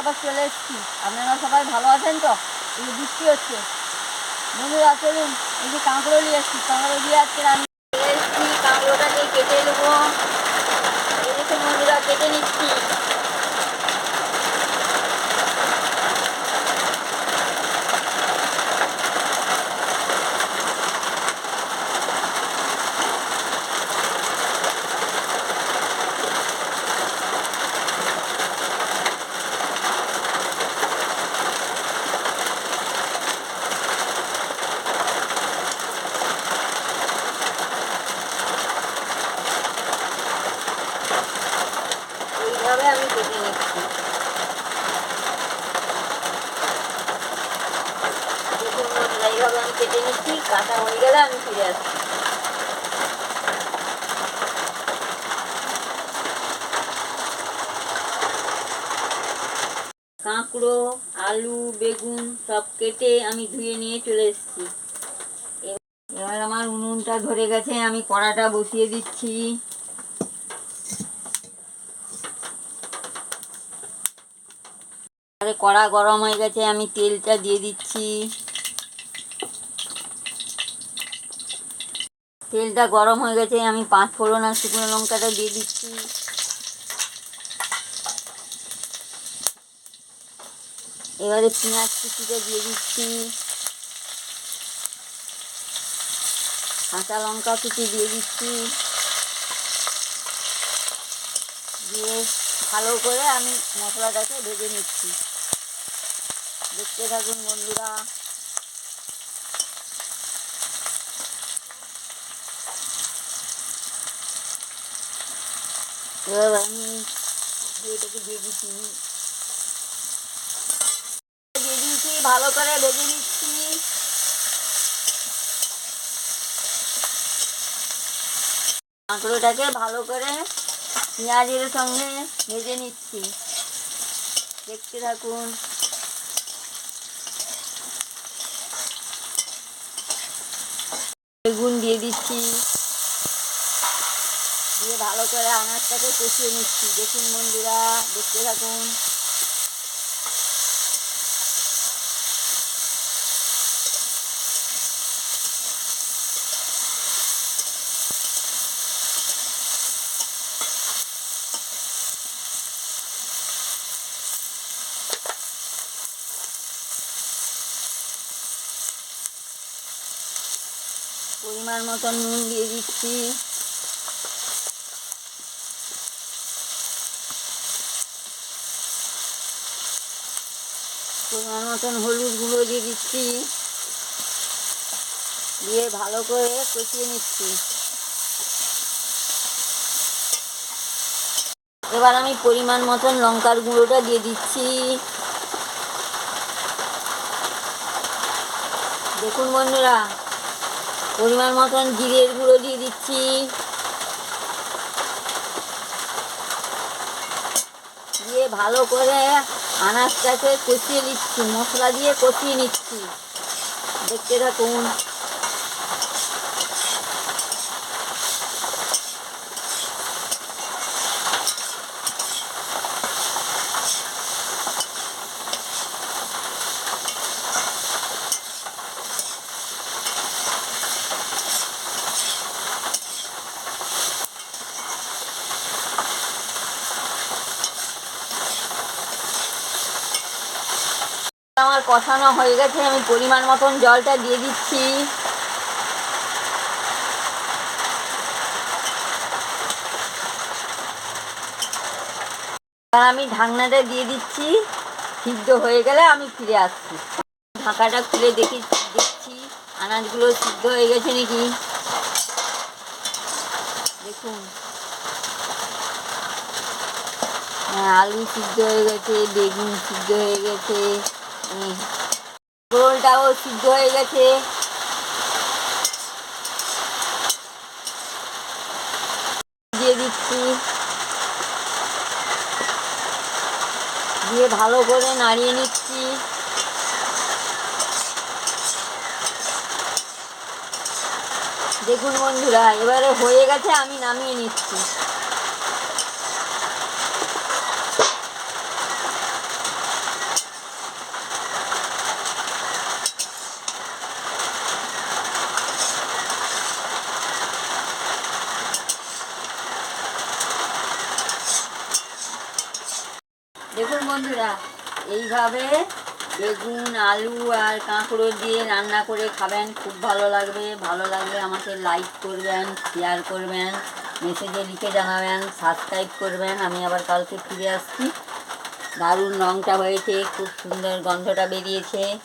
আবার চলে এসেছি। আপনারা সবাই ভালো আছেন তো? এই বৃষ্টি হচ্ছে। বন্ধুরা, চলুন, এই যে কাঁকড়ো নিয়ে এসেছি কাঁকড়ো দিয়ে আজকে রান্না চলে এসেছি। নিয়ে কেটে নেব এই দেখুন বন্ধুরা কেটে নিচ্ছি কেটে নিচ্ছি হয়ে গেলে আমি ফিরে কাঁকড়ো, আলু, বেগুন সব কেটে আমি ধুয়ে নিয়ে চলে এসেছি। এবার আমার উনুনটা ধরে গেছে, আমি কড়াটা বসিয়ে দিচ্ছি। এবারে কড়া গরম হয়ে গেছে, আমি তেলটা দিয়ে দিচ্ছি। তেলটা গরম হয়ে গেছে, আমি পাঁচ ফোড়ন আর শুকনো লঙ্কাটা দিয়ে দিচ্ছি। এবারে পেঁয়াজ কুচিটা দিয়ে দিচ্ছি। কাঁচা লঙ্কা কুচি দিয়ে দিচ্ছি। দিয়ে ভালো করে আমি মশলাটাকে ভেজে নিচ্ছি। দেখতে থাকুন বন্ধুরা। আমি এটাকে ভালো করে ভেজে নিচ্ছি। কাঁকড়োটাকে ভালো করে পেঁয়াজের সঙ্গে ভেজে নিচ্ছি। দেখতে থাকুন। বেগুন দিয়ে দিচ্ছি। দিয়ে ভালো করে আনাজটাকে কষিয়ে নিচ্ছি। দেখুন বন্ধুরা দেখতে থাকুন। পরিমাণ মতন নুন দিয়ে দিচ্ছি। পরিমাণ মতন হলুদ গুঁড়ো দিয়ে দিচ্ছি। দিয়ে ভালো করে কষিয়ে নিচ্ছি। এবার আমি পরিমাণ মতন লঙ্কার গুঁড়োটা দিয়ে দিচ্ছি। দেখুন বন্ধুরা পরিমাণ মতন জিরের গুঁড়ো দিয়ে দিচ্ছি। দিয়ে ভালো করে আনাজটাকে কষিয়ে নিচ্ছি, মশলা দিয়ে কষিয়ে নিচ্ছি। দেখতে থাকুন। আমার কষানো হয়ে গেছে, আমি পরিমাণ মতন জলটা দিয়ে দিচ্ছি। আর আমি ঢাকনাটা দিয়ে দিচ্ছি, সিদ্ধ হয়ে গেলে আমি ফিরে আসছি। ঢাকাটা খুলে দেখি, দেখছি, আনাজগুলো সিদ্ধ হয়ে গেছে নাকি? দেখুন। হ্যাঁ আলু সিদ্ধ হয়ে গেছে, বেগুন সিদ্ধ হয়ে গেছে। হুম। রোলটাও সিদ্ধ হয়ে গেছে। দিয়ে দিচ্ছি। দিয়ে ভালো করে নাড়িয়ে নিচ্ছি। দেখুন বন্ধুরা, এবারে হয়ে গেছে, আমি নামিয়ে নিচ্ছি। বন্ধুরা, এইভাবে বেগুন, আলু আর কাঁকড়ো দিয়ে রান্না করে খাবেন, খুব ভালো লাগবে। ভালো লাগলে আমাকে লাইক করবেন শেয়ার করবেন মেসেজে লিখে জানাবেন সাবস্ক্রাইব করবেন। আমি আবার কালকে ফিরে আসছি। দারুণ রঙটা হয়েছে, খুব সুন্দর গন্ধটা বেরিয়েছে।